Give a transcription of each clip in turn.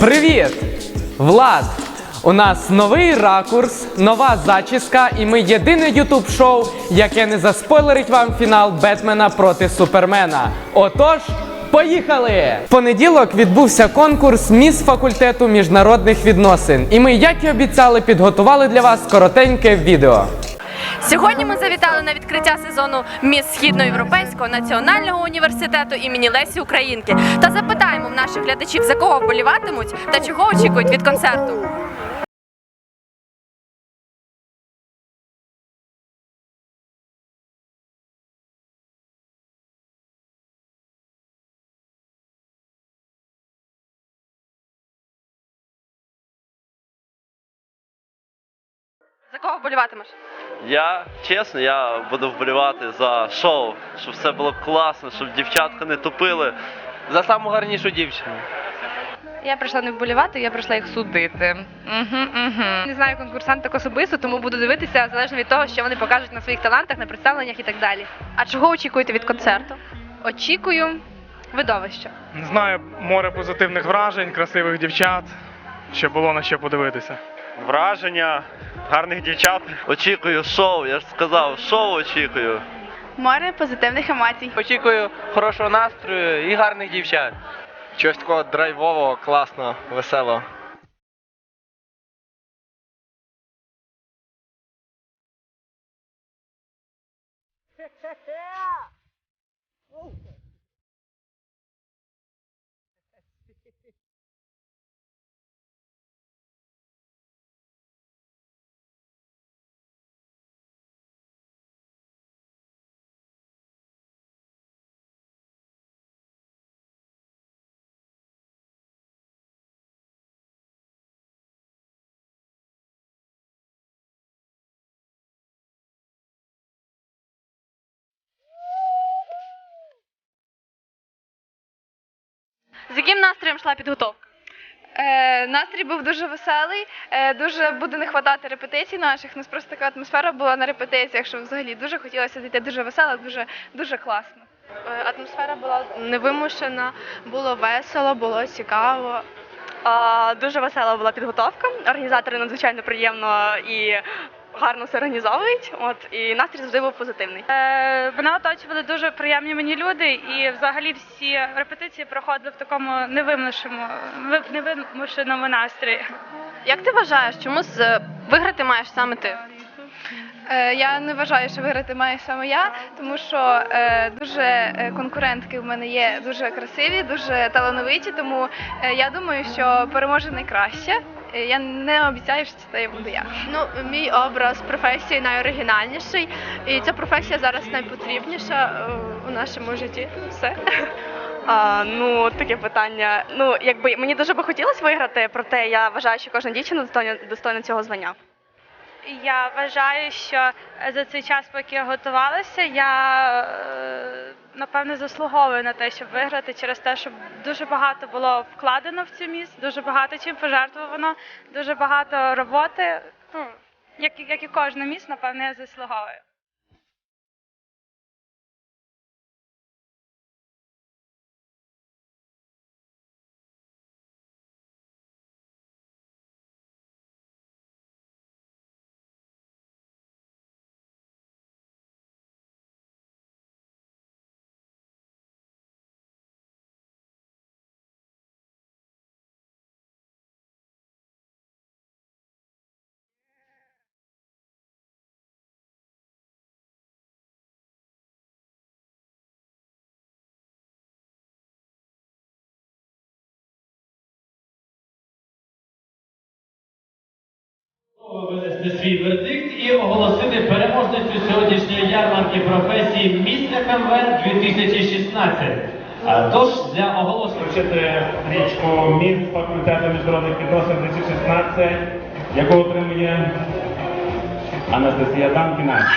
Привіт! Влад! У нас новий ракурс, нова зачіска, і ми єдине ютуб шоу, яке не заспойлерить вам фінал Бетмена проти Супермена. Отож, поїхали! В понеділок відбувся конкурс міс факультету міжнародних відносин. І ми, як і обіцяли, підготували для вас коротеньке відео. Сьогодні ми завітали на відкриття сезону Міс Східноєвропейського національного університету імені Лесі Українки та запитаємо в наших глядачів, за кого вболіватимуть та чого очікують від концерту. За кого вболіватимеш? Я чесно, я буду вболівати за шоу, щоб все було класно, щоб дівчатка не тупили. За саму гарнішу дівчину. Я прийшла не вболівати, я прийшла їх судити. Угу, угу. Не знаю конкурсанток особисто, тому буду дивитися залежно від того, що вони покажуть на своїх талантах, на представленнях і так далі. А чого очікуєте від концерту? Очікую видовища. Не знаю, море позитивних вражень, красивих дівчат, щоб було на що подивитися. враження, гарних дівчат. Очікую шоу, я ж сказав, шоу очікую. Море позитивних емоцій. Очікую хорошого настрою і гарних дівчат. Чогось такого драйвового, класного, веселого. З яким настроєм йшла підготовка? Е, настрій був дуже веселий, е, дуже буде не хватати репетицій наших. У нас просто така атмосфера була на репетиціях, що взагалі дуже хотілося дійти дуже весело, дуже дуже класно. Е, Атмосфера була невимушена, було весело, було цікаво. Дуже весела була підготовка. Організатори надзвичайно приємно і гарно все організовують. От і настрій завжди був позитивний. Е, Мене оточували дуже приємні мені люди, і взагалі всі репетиції проходили в такому невимушеному, ви- невимушеному настрої. Як ти вважаєш, чому з виграти маєш саме ти? Е, Я не вважаю, що виграти має саме я, тому що е, дуже е, конкурентки в мене є дуже красиві, дуже талановиті. Тому е, я думаю, що переможе найкраще. Е, Я не обіцяю, що це буду я. Ну, мій образ професії найоригінальніший, і ця професія зараз найпотрібніша е, у нашому житті. Все. А, ну таке питання. Ну якби мені дуже би хотілося виграти, проте я вважаю, що кожна дівчина достойна достойна цього звання. Я вважаю, що за цей час, поки я готувалася, я е, напевне заслуговує на те, щоб виграти через те, що дуже багато було вкладено в цю міст, дуже багато чим пожертвовано, дуже багато роботи. Ну, як, як і кожне міст, напевне, я заслуговую. Винести свій вердикт і оголосити переможницю сьогоднішньої ярмарки професії Міс ФМВ 2016. Тож для оголошення річку міст факультету міжнародних відносин 2016, яку отримує Анастасія Данкіна.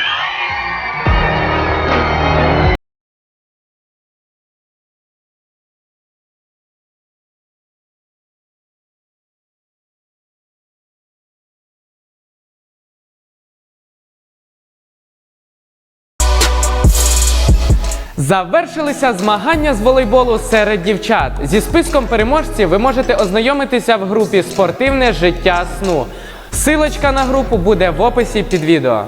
Завершилися змагання з волейболу серед дівчат. Зі списком переможців ви можете ознайомитися в групі Спортивне життя сну. Силочка на групу буде в описі під відео.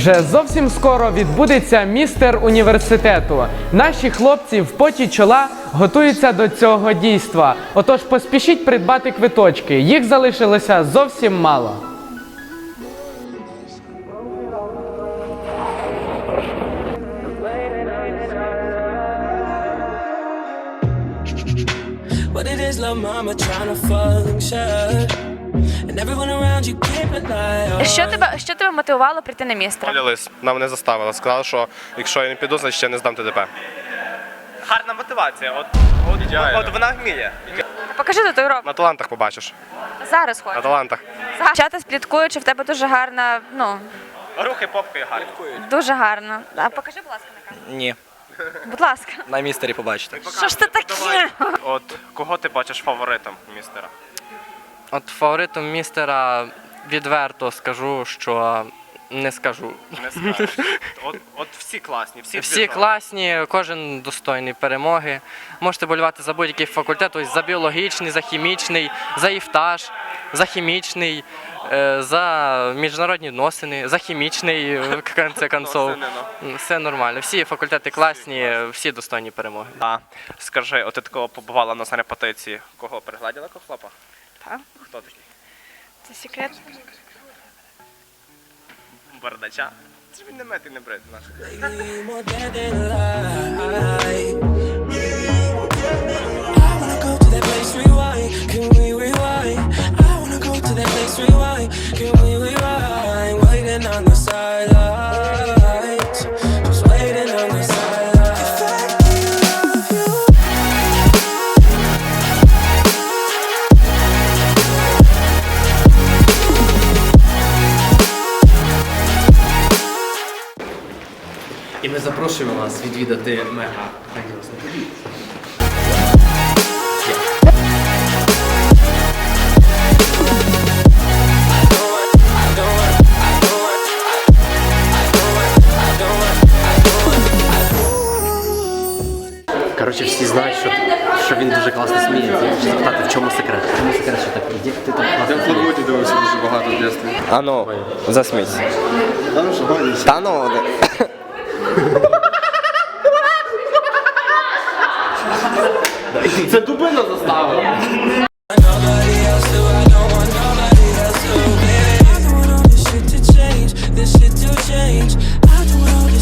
Вже зовсім скоро відбудеться містер університету. Наші хлопці в поті чола готуються до цього дійства. Отож поспішіть придбати квиточки. Їх залишилося зовсім мало. What it is, love mama trying to function. Що тебе, що тебе мотивувало прийти на? Оля Лис нам не заставила. Сказала, що якщо я не піду, значить я не здам ТДП. Гарна мотивація. От, от, вона вміє. Покажи татуїровку. На талантах побачиш. Зараз хочу. На талантах. Дівчата спліткують, що в тебе дуже гарна, ну, Рухи попкою гарні. дуже гарна. А покажи, будь ласка, на камеру. Ні, Будь ласка. на містері побачите. Що ж це таке? От кого ти бачиш фаворитом містера? От фаворитом містера відверто скажу, що не скажу. Не скажеш. От, от всі класні, всі, Всі класні, кожен достойний перемоги. Можете болювати за будь-який факультет, ось за біологічний, за хімічний, за ІФТАЖ, за хімічний, е, за міжнародні відносини, за хімічний е, в конце концов. Все нормально. Всі факультети класні, всі достойні перемоги. А, скажи, от ти такого побувала на репетиції. Кого пригладила кофлопа? Так. Хто такий? Це секрет. Бардача. Це він не мети не брит наш. Ми запрошуємо вас відвідати мега грандіозну подію. Коротше, всі знають, що, що він дуже класно сміє. Я хочу запитати, в чому секрет? В чому секрет, що так? Ти так класно? Я в футболі дивився дуже багато в дитинстві. А ну, засмійся. Та ну,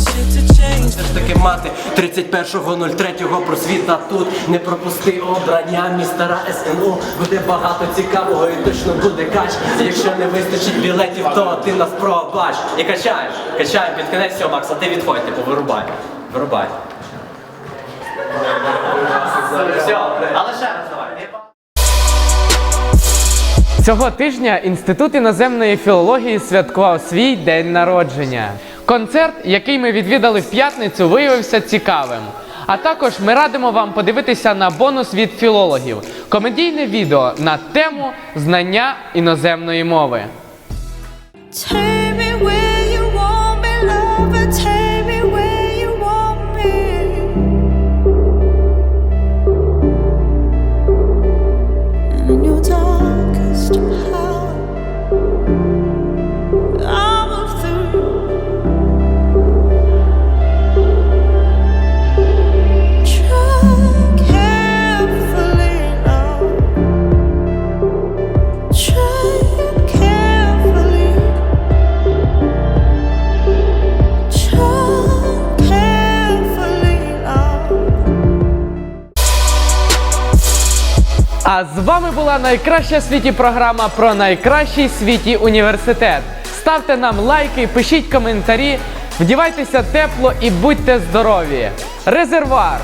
shit to change. Все ж таки мати 31.03 просвіта тут. Не пропусти обрання містера СНУ. Буде багато цікавого і точно буде кач. Якщо не вистачить білетів, то ти нас пробач. І качаєш, качаємо під кінець всього, Макс, а ти відходь, типу, вирубай. Цього тижня Інститут іноземної філології святкував свій день народження. Концерт, який ми відвідали в п'ятницю, виявився цікавим. А також ми радимо вам подивитися на бонус від філологів комедійне відео на тему знання іноземної мови. А з вами була найкраща в світі програма про найкращий в світі університет. Ставте нам лайки, пишіть коментарі, вдівайтеся тепло і будьте здорові. Резервуар.